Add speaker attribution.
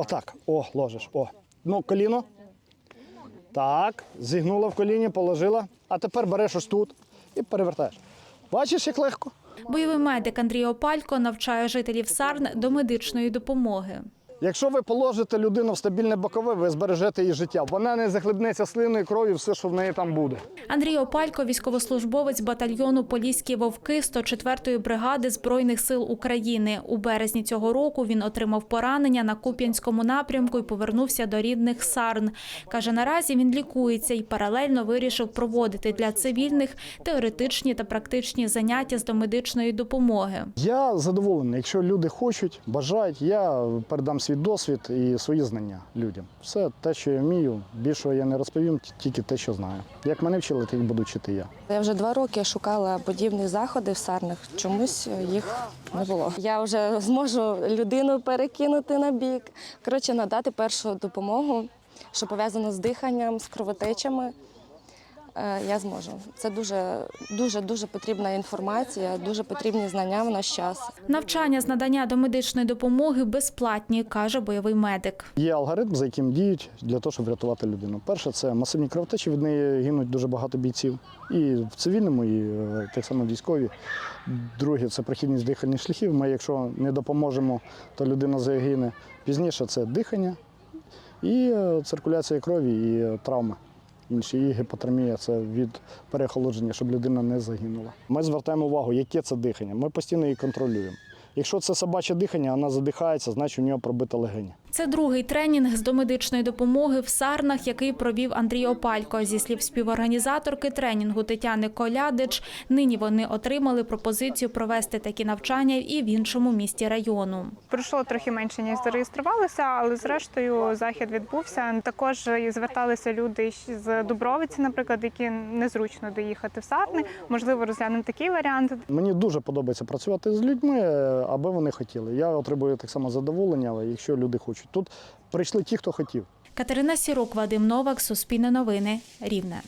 Speaker 1: Отак. О, ложиш. О. Ну, коліно. Так. Зігнула в коліні, положила. А тепер береш ось тут і перевертаєш. Бачиш, як легко?
Speaker 2: Бойовий медик Андрій Опалько навчає жителів Сарн до медичної допомоги.
Speaker 1: Якщо ви положите людину в стабільне бокове, ви збережете її життя. Вона не захлебнеться слиною, кров'ю, все, що в неї там буде.
Speaker 2: Андрій Опалько, військовослужбовець батальйону Поліські вовки 104-ї бригади збройних сил України. У березні цього року він отримав поранення на Куп'янському напрямку і повернувся до рідних Сарн. каже, наразі він лікується і паралельно вирішив проводити для цивільних теоретичні та практичні заняття з домедичної допомоги.
Speaker 1: Я задоволений. Якщо люди хочуть, бажають, я передам свій досвід і свої знання людям. Все те, що я вмію, більшого я не розповім, тільки те, що знаю. Як мене вчили, так буду вчити я.
Speaker 3: Я вже два роки шукала подібні заходи в Сарнах. Чомусь їх не було. Я вже зможу людину перекинути на бік. Коротше, надати першу допомогу, що пов'язано з диханням, з кровотечами. Е, Я зможу. Це дуже дуже дуже потрібна інформація, дуже потрібні знання в наш час.
Speaker 2: Навчання з надання домедичної допомоги безплатні, каже бойовий медик.
Speaker 1: Є алгоритм, за яким діють для того, щоб врятувати людину. Перше це масивні кровотечі, від неї гинуть дуже багато бійців. І в цивільному, і е, так само військові. Друге це прохідність дихальних шляхів. Ми, якщо не допоможемо, то людина загине. Пізніше це дихання і е, циркуляція крові, і травми. Інші і гіпотермія це від переохолодження, щоб людина не загинула. Ми звертаємо увагу, яке це дихання. Ми постійно її контролюємо. Якщо це собаче дихання, вона задихається, значить у нього пробита легені.
Speaker 2: Це другий тренінг з домедичної допомоги в Сарнах, який провів Андрій Опалько. Зі слів співорганізаторки тренінгу Тетяни Колядич, нині вони отримали пропозицію провести такі навчання і в іншому місті району.
Speaker 4: Пройшло трохи менше, ніж зареєструвалося, але зрештою захід відбувся. Також зверталися люди з Дубровиці, наприклад, які незручно доїхати в Сарни. Можливо, розглянемо такий варіант.
Speaker 1: Мені дуже подобається працювати з людьми, е, аби вони хотіли. Я отримую так само задоволення, але якщо люди хочуть. Тут прийшли ті, хто хотів.
Speaker 2: Катерина Сірок, Вадим Новак, Суспільне новини, Рівне.